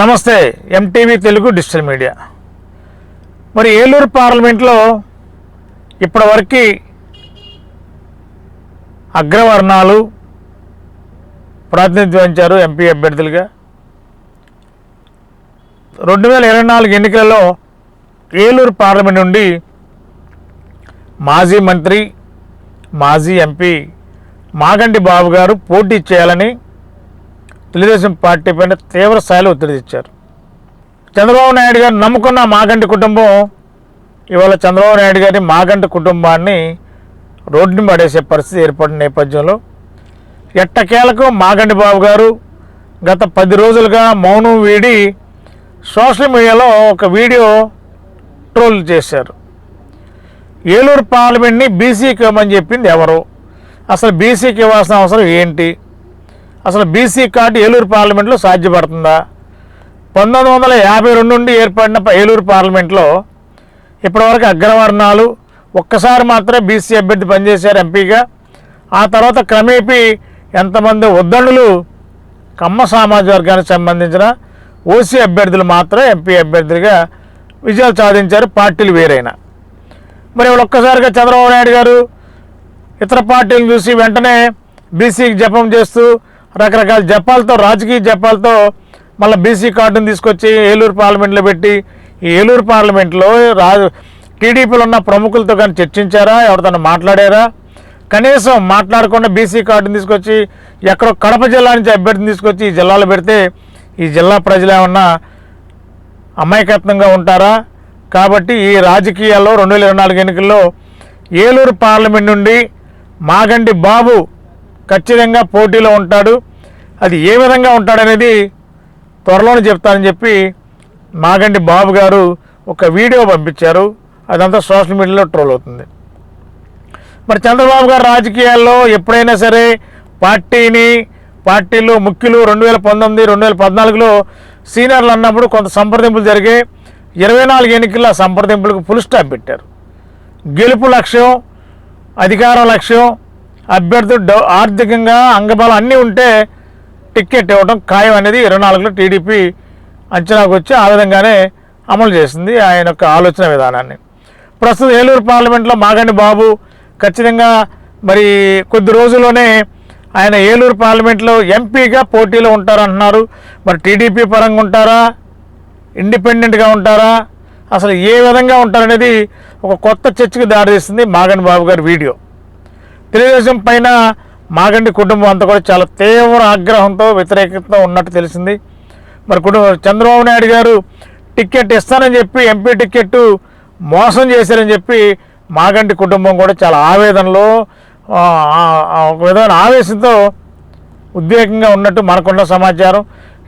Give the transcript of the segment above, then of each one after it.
నమస్తే MTV Telugu digital media. మరి ఏలూరు పార్లమెంట్లో ఇప్పటివరకు అగ్రవర్ణాలు ప్రాతినిధ్యం వహించారు ఎంపీ అభ్యర్థులుగా. రెండు వేల ఇరవై నాలుగు ఎన్నికలలో ఏలూరు పార్లమెంట్ నుండి మాజీ మంత్రి మాజీ ఎంపీ మాగంటి బాబు గారు పోటీ చేయాలని తెలుగుదేశం పార్టీ పైన తీవ్ర స్థాయిలో ఒత్తిడి తెచ్చారు. చంద్రబాబు నాయుడు గారు నమ్ముకున్న మాగంటి కుటుంబం ఇవాళ చంద్రబాబు నాయుడు గారి మాగంటి కుటుంబాన్ని రోడ్డుని పడేసే పరిస్థితి ఏర్పడిన నేపథ్యంలో ఎట్టకేలకు మాగంటి బాబు గారు గత పది రోజులుగా మౌనం వీడి సోషల్ మీడియాలో ఒక వీడియో ట్రోల్ చేశారు. ఏలూరు పార్లమెంట్ని బీసీకి ఇవ్వమని చెప్పింది ఎవరు? అసలు బీసీకి ఇవ్వాల్సిన అవసరం ఏంటి? అసలు బీసీ కార్డు ఏలూరు పార్లమెంట్లో సాధ్యపడుతుందా? పంతొమ్మిది వందల యాభై రెండు నుండి ఏర్పడిన ఏలూరు పార్లమెంట్లో ఇప్పటివరకు అగ్రవర్ణాలు ఒక్కసారి మాత్రమే బీసీ అభ్యర్థి పనిచేశారు ఎంపీగా. ఆ తర్వాత క్రమేపీ ఎంతమంది ఉద్దండులు కమ్మ సామాజిక వర్గానికి సంబంధించిన ఓసీ అభ్యర్థులు మాత్రమే ఎంపీ అభ్యర్థులుగా విజయాలు సాధించారు పార్టీలు వేరైనా. మరి ఒక్కసారిగా చంద్రబాబు నాయుడు గారు ఇతర పార్టీలను చూసి వెంటనే బీసీకి జపం చేస్తూ రకరకాల జపాలతో రాజకీయ జపాలతో మళ్ళీ బీసీ కార్డును తీసుకొచ్చి ఏలూరు పార్లమెంట్లో పెట్టి ఈ ఏలూరు పార్లమెంట్లో రా టీడీపీలో ఉన్న ప్రముఖులతో కానీ చర్చించారా? ఎవరితో మాట్లాడారా? కనీసం మాట్లాడకుండా బీసీ కార్డును తీసుకొచ్చి ఎక్కడో కడప జిల్లా నుంచి అభ్యర్థిని తీసుకొచ్చి ఈ జిల్లాలో పెడితే ఈ జిల్లా ప్రజలు ఏమన్నా అమాయకత్వంగా ఉంటారా? కాబట్టి ఈ రాజకీయాల్లో రెండు వేల ఇరవై నాలుగు ఎన్నికల్లో ఏలూరు పార్లమెంట్ నుండి మాగండి బాబు ఖచ్చితంగా పోటీలో ఉంటాడు. అది ఏ విధంగా ఉంటాడనేది త్వరలోనే చెప్తానని చెప్పి మాగంటి బాబు గారు ఒక వీడియో పంపించారు. అదంతా సోషల్ మీడియాలో ట్రోల్ అవుతుంది. మరి చంద్రబాబు గారు రాజకీయాల్లో ఎప్పుడైనా సరే పార్టీని పార్టీలు ముఖ్యులు రెండు వేల పంతొమ్మిది రెండు వేల పద్నాలుగులో సీనియర్లు అన్నప్పుడు కొంత సంప్రదింపులు జరిగాయి. ఇరవై నాలుగు ఎన్నికల్లో సంప్రదింపులకు ఫుల్ స్టాప్ పెట్టారు. గెలుపు లక్ష్యం అధికారం లక్ష్యం అభ్యర్థులు డౌ- ఆర్థికంగా అంగబలం అన్నీ ఉంటే టిక్కెట్ ఇవ్వడం ఖాయం అనేది ఇరవై నాలుగులో టీడీపీ అంచనాకు వచ్చి ఆ విధంగానే అమలు చేసింది ఆయన యొక్క ఆలోచన విధానాన్ని. ప్రస్తుతం ఏలూరు పార్లమెంట్లో మాగండి బాబు ఖచ్చితంగా మరి కొద్ది రోజుల్లోనే ఆయన ఏలూరు పార్లమెంట్లో ఎంపీగా పోటీలో ఉంటారంటున్నారు. మరి టీడీపీ పరంగా ఉంటారా? ఇండిపెండెంట్గా ఉంటారా? అసలు ఏ విధంగా ఉంటారనేది ఒక కొత్త చర్చకు దారితీస్తుంది మాగండి బాబు గారి వీడియో. తెలుగుదేశం పైన మాగండి కుటుంబం అంతా కూడా చాలా తీవ్ర ఆగ్రహంతో వ్యతిరేకతతో ఉన్నట్టు తెలిసింది. మరి కుటుంబం చంద్రబాబు నాయుడు గారు టికెట్ ఇస్తానని చెప్పి ఎంపీ టికెట్ మోసం చేశారని చెప్పి మాగంటి కుటుంబం కూడా చాలా ఆవేదనలో ఒక విధమైన ఆవేశంతో ఉద్వేగంగా ఉన్నట్టు మనకున్న సమాచారం.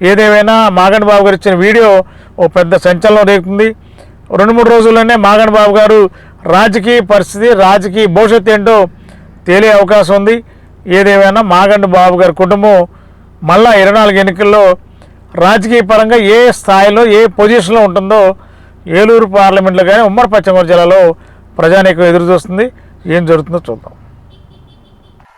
ఏదేమైనా మాగండి బాబు గారు ఇచ్చిన వీడియో ఓ పెద్ద సంచలనం రేగుతుంది రెండు మూడు రోజుల్లోనే మాగండి బాబు గారు రాజకీయ పరిస్థితి రాజకీయ భవిష్యత్తు ఏంటో తేలే అవకాశం ఉంది. ఏదేమైనా మాగండి బాబు గారి కుటుంబం మళ్ళా ఇరవై నాలుగు ఎన్నికల్లో రాజకీయ పరంగా ఏ స్థాయిలో ఏ పొజిషన్లో ఉంటుందో ఏలూరు పార్లమెంట్లో కానీ ఉమ్మడి పశ్చిమ జిల్లాలో ప్రజానీకం ఎదురు చూస్తుంది ఏం జరుగుతుందో చూద్దాం.